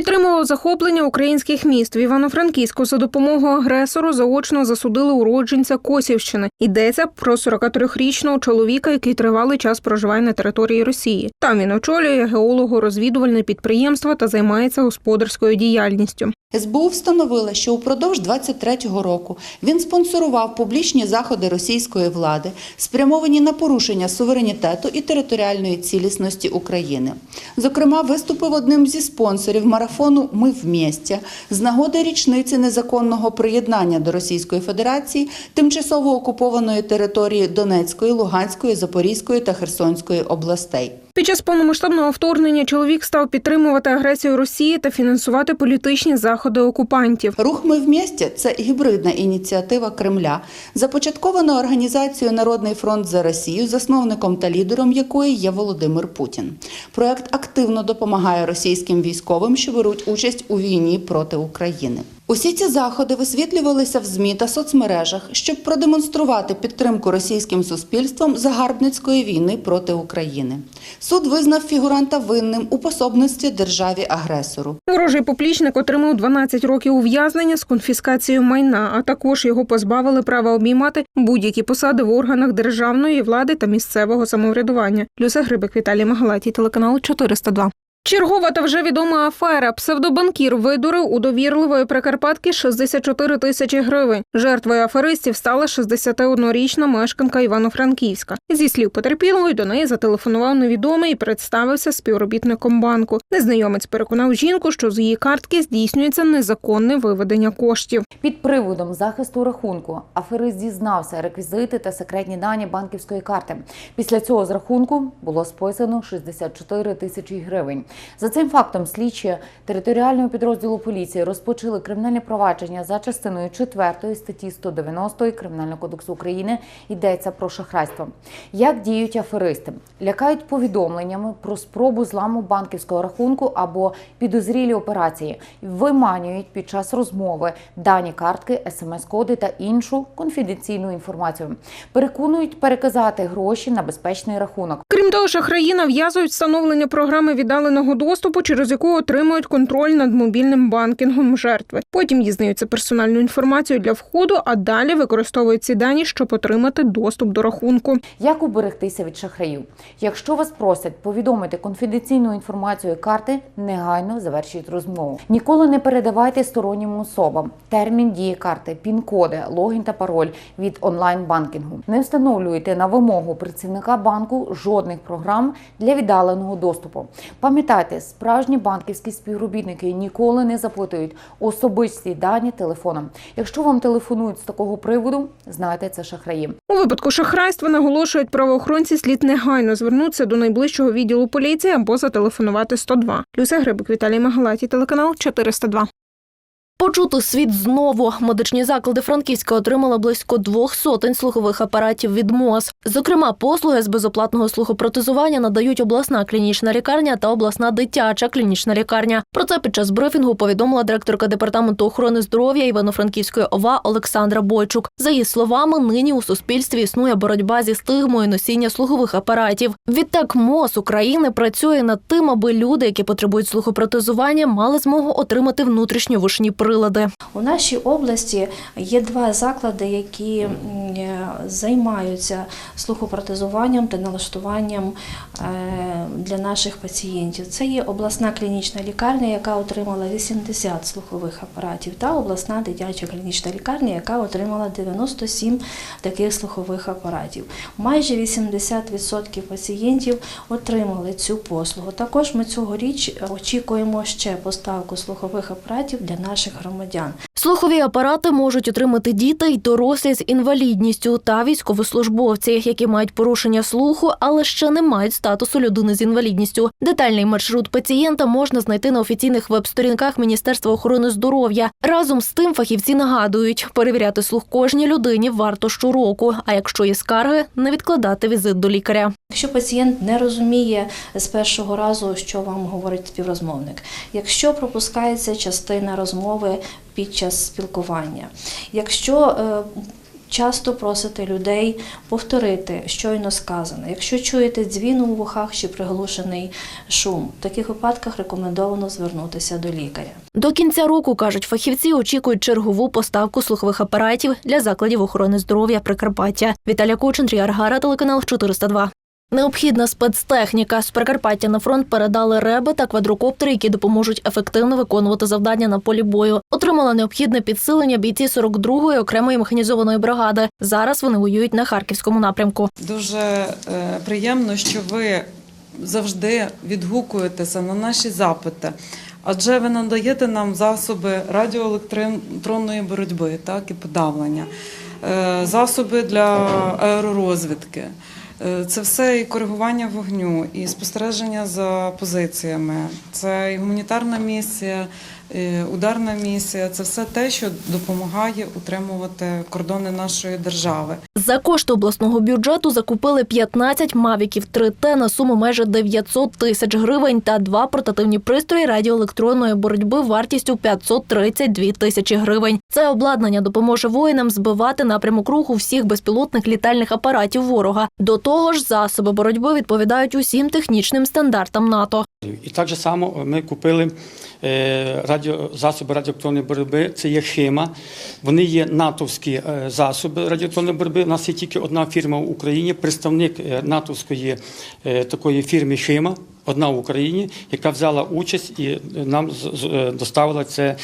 Підтримував захоплення українських міст в Івано-Франківську за допомогою агресору заочно засудили уродженця Косівщини. Йдеться про 43-річного чоловіка, який тривалий час проживає на території Росії. Там він очолює геолого-розвідувальне підприємство та займається господарською діяльністю. СБУ встановила, що упродовж 23-го року він спонсорував публічні заходи російської влади, спрямовані на порушення суверенітету і територіальної цілісності України. Зокрема, виступив одним зі спонсорів марафону Ми вмєстя з нагоди річниці незаконного приєднання до Російської Федерації тимчасово окупованої території Донецької, Луганської, Запорізької та Херсонської областей. Під час повномасштабного вторгнення чоловік став підтримувати агресію Росії та фінансувати політичні заходи окупантів. Рух Ми вместе» – це гібридна ініціатива Кремля, започаткована організацією Народний фронт за Росію, засновником та лідером якої є Володимир Путін. Проект активно допомагає російським військовим, що беруть участь у війні проти України. Усі ці заходи висвітлювалися в ЗМІ та соцмережах, щоб продемонструвати підтримку російським суспільством загарбницької війни проти України. Суд визнав фігуранта винним у пособництві державі-агресору. Ворожий поплічник отримав 12 років ув'язнення з конфіскацією майна, а також його позбавили права обіймати будь-які посади в органах державної влади та місцевого самоврядування. Люся Грибик, Віталій Магалаті, телеканал 402. Чергова та вже відома афера. Псевдобанкір видурив у довірливої прикарпатки 64 тисячі гривень. Жертвою аферистів стала 61-річна мешканка Івано-Франківська. Зі слів потерпілої до неї зателефонував невідомий і представився співробітником банку. Незнайомець переконав жінку, що з її картки здійснюється незаконне виведення коштів. Під приводом захисту рахунку аферист дізнався реквізити та секретні дані банківської карти. Після цього з рахунку було списано 64 тисячі гривень. За цим фактом слідчі територіального підрозділу поліції розпочали кримінальне провадження за частиною 4 статті 190 Кримінального кодексу України. Йдеться про шахрайство. Як діють аферисти? Лякають повідомленнями про спробу зламу банківського рахунку або підозрілі операції, виманюють під час розмови дані картки, смс-коди та іншу конфіденційну інформацію. Переконують переказати гроші на безпечний рахунок. Крім того, шахраї нав'язують встановлення програми віддаленого доступу, через яку отримують контроль над мобільним банкінгом жертви. Потім дізнаються персональну інформацію для входу, а далі використовують ці дані, щоб отримати доступ до рахунку. Як уберегтися від шахраїв? Якщо вас просять повідомити конфіденційну інформацію карти, негайно завершіть розмову. Ніколи не передавайте стороннім особам термін дії карти, пін-коди, логін та пароль від онлайн-банкінгу. Не встановлюйте на вимогу працівника банку жодних програм для віддаленого доступу. Пам'ятайте, справжні банківські співробітники ніколи не запитують особисті дані телефоном. Якщо вам телефонують з такого приводу, знайте це шахраї. У випадку шахрайства наголошують правоохоронці слід негайно звернутися до найближчого відділу поліції або зателефонувати 102. Люся Грибик, Віталій Магалаті, телеканал 402. Почути світ знову. Медичні заклади Франківська отримали близько двох сотень слухових апаратів від МОЗ. Зокрема, послуги з безоплатного слухопротезування надають обласна клінічна лікарня та обласна дитяча клінічна лікарня. Про це під час брифінгу повідомила директорка департаменту охорони здоров'я Івано-Франківської ОВА Олександра Бойчук. За її словами, нині у суспільстві існує боротьба зі стигмою носіння слухових апаратів. Відтак МОЗ України працює над тим, аби люди, які потребують слухопротезування, мали змогу отримати внутрішньовушні прилади. У нашій області є два заклади, які е, займаються слухопротезуванням та налаштуванням е, для наших пацієнтів. Це є обласна клінічна лікарня, яка отримала 80 слухових апаратів, та обласна дитяча клінічна лікарня, яка отримала 97 таких слухових апаратів. Майже 80% пацієнтів отримали цю послугу. Також ми цьогоріч очікуємо ще поставку слухових апаратів для наших громадян. Слухові апарати можуть отримати діти й дорослі з інвалідністю та військовослужбовці, які мають порушення слуху, але ще не мають статусу людини з інвалідністю. Детальний маршрут пацієнта можна знайти на офіційних веб-сторінках Міністерства охорони здоров'я. Разом з тим фахівці нагадують, перевіряти слух кожній людині варто щороку. А якщо є скарги, не відкладати візит до лікаря. Якщо пацієнт не розуміє з першого разу, що вам говорить співрозмовник, якщо пропускається частина розмови під час спілкування, якщо е, часто просити людей повторити щойно сказане. Якщо чуєте дзвін у вухах чи приглушений шум, в таких випадках рекомендовано звернутися до лікаря. До кінця року, кажуть фахівці, очікують чергову поставку слухових апаратів для закладів охорони здоров'я Прикарпаття. Віталія Кочин, Аргара, телеканал 402. Необхідна спецтехніка з Прикарпаття на фронт передали реби та квадрокоптери, які допоможуть ефективно виконувати завдання на полі бою. Отримала необхідне підсилення бійці 42-ї окремої механізованої бригади. Зараз вони воюють на харківському напрямку. Дуже е, приємно, що ви завжди відгукуєтеся на наші запити, адже ви надаєте нам засоби радіоелектронної боротьби, так і подавлення, е, засоби для аеророзвідки. Е, Це все і коригування вогню, і спостереження за позиціями. Це і гуманітарна місія, ударна місія. Це все те, що допомагає утримувати кордони нашої держави. За кошти обласного бюджету закупили 15 мавіків 3Т на суму майже 900 тисяч гривень та два портативні пристрої радіоелектронної боротьби вартістю 532 тисячі гривень. Це обладнання допоможе воїнам збивати напрямок руху всіх безпілотних літальних апаратів ворога. До того ж, засоби боротьби відповідають усім технічним стандартам НАТО. І так же само ми купили е, радіо, засоби радіоелектронної боротьби. Це є Хима. Вони є натовські е, засоби радіоелектронної боротьби. У нас є тільки одна фірма в Україні, представник е, натовської е, такої фірми Хима. Одна в Україні, яка взяла участь і нам е, доставила це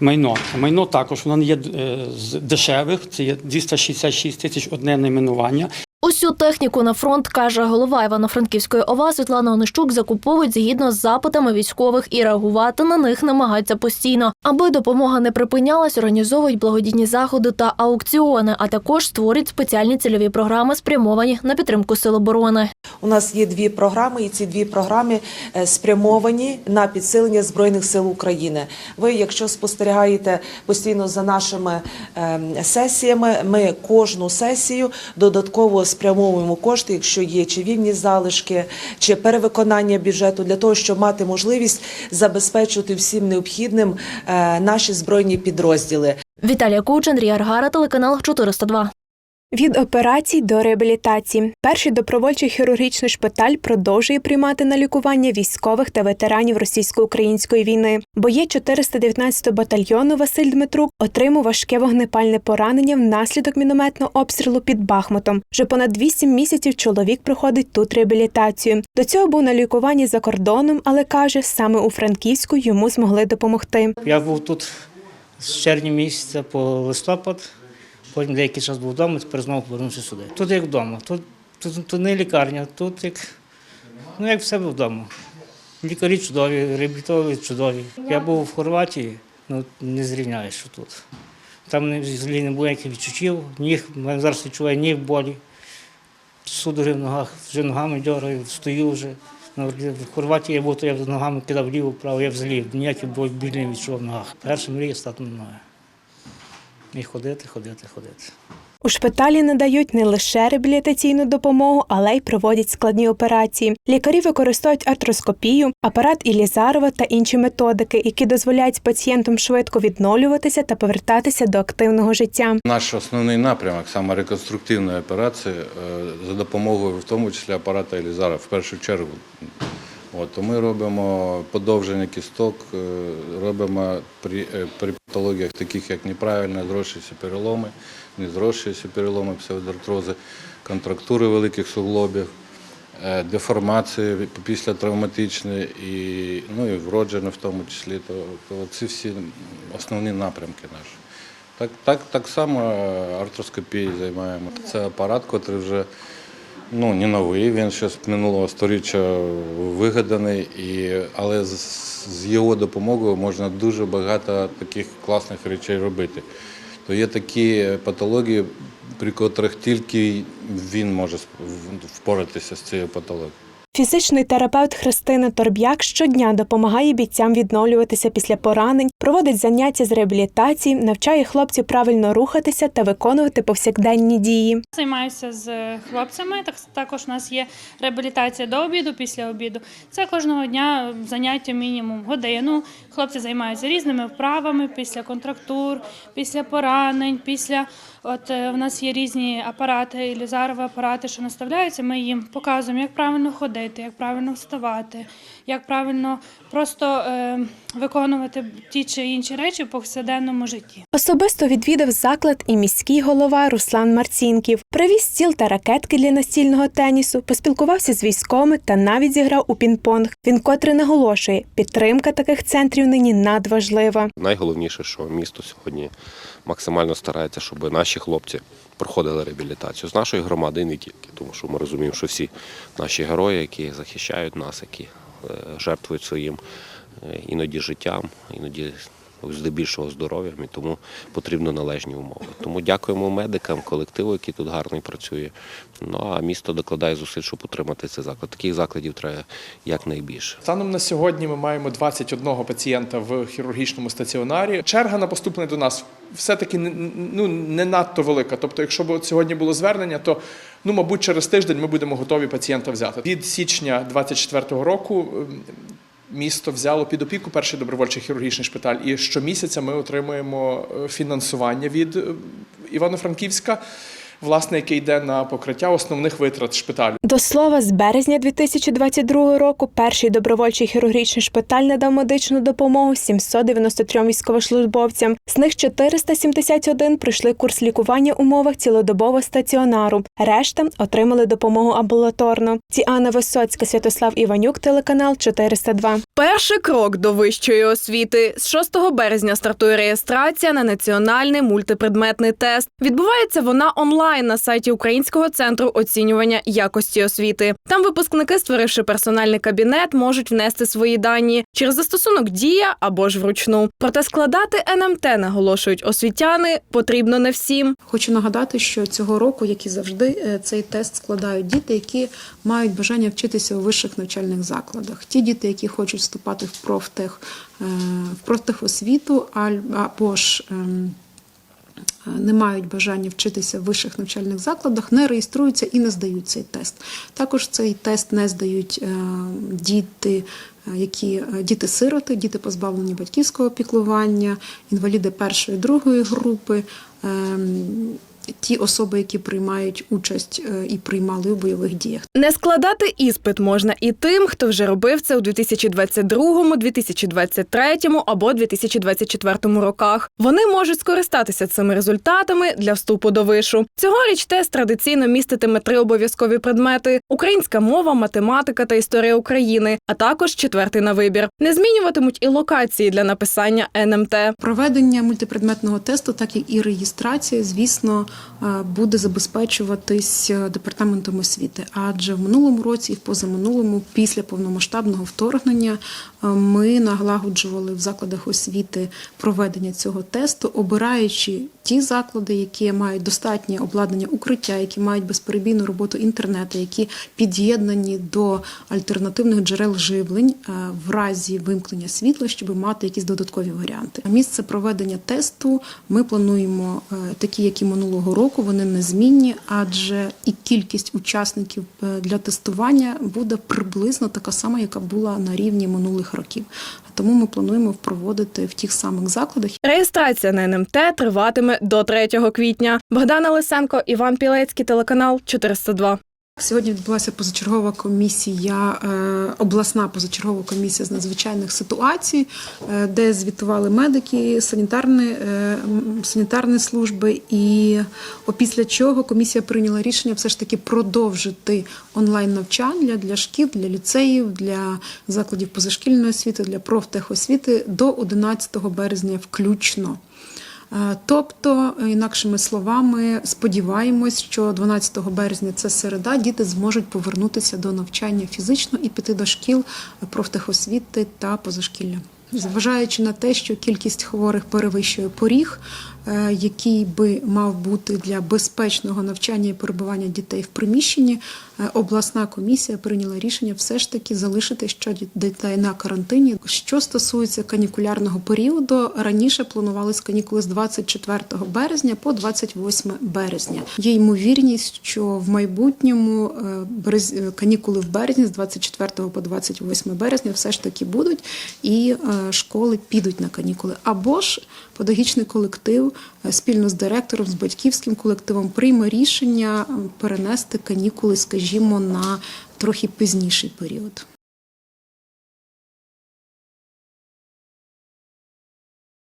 майно. Майно також воно не є е, з дешевих, це є 266 тисяч одне найменування. Усю техніку на фронт каже голова Івано-Франківської ОВА Світлана Онищук закуповують згідно з запитами військових і реагувати на них намагаються постійно. Аби допомога не припинялась, організовують благодійні заходи та аукціони, а також створюють спеціальні цільові програми, спрямовані на підтримку сил оборони. У нас є дві програми, і ці дві програми е, спрямовані на підсилення збройних сил України. Ви, якщо спостерігаєте постійно за нашими ем, сесіями, ми кожну сесію додатково спрямовуємо кошти, якщо є чи вільні залишки, чи перевиконання бюджету, для того, щоб мати можливість забезпечувати всім необхідним е, наші збройні підрозділи. Віталія Куч, Андрій Аргара, телеканал 402. Від операцій до реабілітації. Перший добровольчий хірургічний шпиталь продовжує приймати на лікування військових та ветеранів російсько-української війни. Боєць 419 батальйону Василь Дмитрук отримав важке вогнепальне поранення внаслідок мінометного обстрілу під Бахмутом. Вже понад 8 місяців чоловік проходить тут реабілітацію. До цього був на лікуванні за кордоном, але каже, саме у Франківську йому змогли допомогти. Я був тут з червня місяця по листопад, потім деякий час був вдома, тепер знову повернувся сюди. Тут як вдома, тут, тут, тут не лікарня, тут як, ну, як в себе вдома. Лікарі чудові, реабілітологи чудові. Я був в Хорватії, ну не зрівняєш, що тут. Там взагалі не було ніяких відчуттів, ніг, мене зараз відчуваю ніг болі, судори в ногах, вже ногами дьораю, стою вже. Ну, в Хорватії я був, то я ногами кидав вліво, вправо, я взагалі ніяких боль біль не відчував в ногах. Перша мрія стати на ноги. І ходити, ходити, ходити. У шпиталі надають не лише реабілітаційну допомогу, але й проводять складні операції. Лікарі використовують артроскопію, апарат Ілізарова та інші методики, які дозволяють пацієнтам швидко відновлюватися та повертатися до активного життя. Наш основний напрямок саме реконструктивної операції е, за допомогою, в тому числі апарата Елізара, в першу чергу. От, ми робимо подовження кісток, е, робимо при, е, при патологіях, таких як неправильно зросшіся переломи, не зросшіся переломи, псевдоартрози, контрактури великих суглобів, е, деформації після травматичної і, ну, і вроджені в тому числі. То, то ці всі основні напрямки наші. Так, так, так само артроскопією займаємо. Це апарат, який вже ну, не новий, він ще з минулого сторіччя вигаданий, і, але з, з його допомогою можна дуже багато таких класних речей робити. То є такі патології, при котрих тільки він може впоратися з цією патологією. Фізичний терапевт Христина Торб'як щодня допомагає бійцям відновлюватися після поранень, проводить заняття з реабілітації, навчає хлопців правильно рухатися та виконувати повсякденні дії. Займаюся з хлопцями. Так також у нас є реабілітація до обіду, після обіду. Це кожного дня заняття мінімум годину. Хлопці займаються різними вправами після контрактур, після поранень, після от е, в нас є різні апарати, ілюзарові апарати, що наставляються. Ми їм показуємо, як правильно ходити, як правильно вставати, як правильно просто е, виконувати ті чи інші речі в повсякденному житті. Особисто відвідав заклад і міський голова Руслан Марцінків. Привіз стіл та ракетки для настільного тенісу, поспілкувався з військовими та навіть зіграв у пінг-понг. Він котре наголошує, підтримка таких центрів нині надважлива. Найголовніше, що місто сьогодні максимально старається, щоб наші хлопці проходили реабілітацію з нашої громади і не тільки, тому що ми розуміємо, що всі наші герої, які захищають нас, які е, жертвують своїм іноді життям, іноді здебільшого здоров'ям, і тому потрібно належні умови. Тому дякуємо медикам, колективу, який тут гарно працює. Ну а місто докладає зусиль, щоб утримати цей заклад. Таких закладів треба якнайбільше. Станом на сьогодні ми маємо 21 пацієнта в хірургічному стаціонарі. Черга на поступлення до нас все-таки ну, не надто велика. Тобто, якщо б сьогодні було звернення, то ну, мабуть, через тиждень ми будемо готові пацієнта взяти. Від січня 24 року ем, місто взяло під опіку перший добровольчий хірургічний шпиталь, і щомісяця ми отримуємо е, фінансування від е, Івано-Франківська, власне, яке йде на покриття основних витрат шпиталю. До слова, з березня 2022 року перший добровольчий хірургічний шпиталь надав медичну допомогу 793 військовослужбовцям. З них 471 пройшли курс лікування в умовах цілодобового стаціонару. Решта отримали допомогу амбулаторно. Діана Висоцька, Святослав Іванюк, телеканал 402. Перший крок до вищої освіти з 6 березня стартує реєстрація на національний мультипредметний тест. Відбувається вона онлайн на сайті Українського центру оцінювання якості освіти. Там випускники, створивши персональний кабінет, можуть внести свої дані через застосунок дія або ж вручну. Проте складати НМТ, наголошують освітяни, потрібно не всім. Хочу нагадати, що цього року, як і завжди, е, цей тест складають діти, які мають бажання вчитися у вищих навчальних закладах. Ті діти, які хочуть вступати в профтех, е, в профтехосвіту, або ж ем, не мають бажання вчитися в вищих навчальних закладах, не реєструються і не здають цей тест. Також цей тест не здають е, діти, е, які е, діти-сироти, діти позбавлені батьківського піклування, інваліди першої другої групи. Ті особи, які приймають участь е, і приймали у бойових діях. Не складати іспит можна і тим, хто вже робив це у 2022, 2023 або 2024 роках. Вони можуть скористатися цими результатами для вступу до вишу. Цьогоріч тест традиційно міститиме три обов'язкові предмети: українська мова, математика та історія України, а також четвертий на вибір. Не змінюватимуть і локації для написання НМТ. Проведення мультипредметного тесту, так як і реєстрація, звісно, буде забезпечуватись е, департаментом освіти. Адже в минулому році і в позаминулому, після повномасштабного вторгнення, е, ми налагоджували в закладах освіти проведення цього тесту, обираючи ті заклади, які мають достатнє обладнання укриття, які мають безперебійну роботу інтернету, які під'єднані до альтернативних джерел живлень е, в разі вимкнення світла, щоб мати якісь додаткові варіанти. Місце проведення тесту ми плануємо е, такі, як і минулого року. Вони незмінні, адже і кількість учасників е, для тестування буде приблизно така сама, яка була на рівні минулих років. Тому ми плануємо проводити в тих самих закладах. Реєстрація на НМТ триватиме до 3 квітня. Богдана Лисенко, Іван Пілецький, телеканал 402. Сьогодні відбулася позачергова комісія, е, обласна позачергова комісія з надзвичайних ситуацій, е, де звітували медики, санітарні, е, санітарні служби. І опісля чого комісія прийняла рішення все ж таки продовжити онлайн навчання для шкіл, для ліцеїв, для закладів позашкільної освіти, для профтехосвіти до 11 березня включно. Е, Тобто, інакшими словами, сподіваємось, що 12 березня це середа, діти зможуть повернутися до навчання фізично і піти до шкіл профтехосвіти та позашкілля. Зважаючи на те, що кількість хворих перевищує поріг, який би мав бути для безпечного навчання і перебування дітей в приміщенні, е, обласна комісія прийняла рішення все ж таки залишити ще дітей на карантині. Що стосується канікулярного періоду, раніше планувались канікули з 24 березня по 28 березня. Є ймовірність, що в майбутньому е, е, канікули в березні з 24 по 28 березня все ж таки будуть, і е, школи підуть на канікули. Або ж педагогічний колектив е, спільно з директором, з батьківським колективом прийме рішення е, перенести канікули, скажімо, на трохи пізніший період.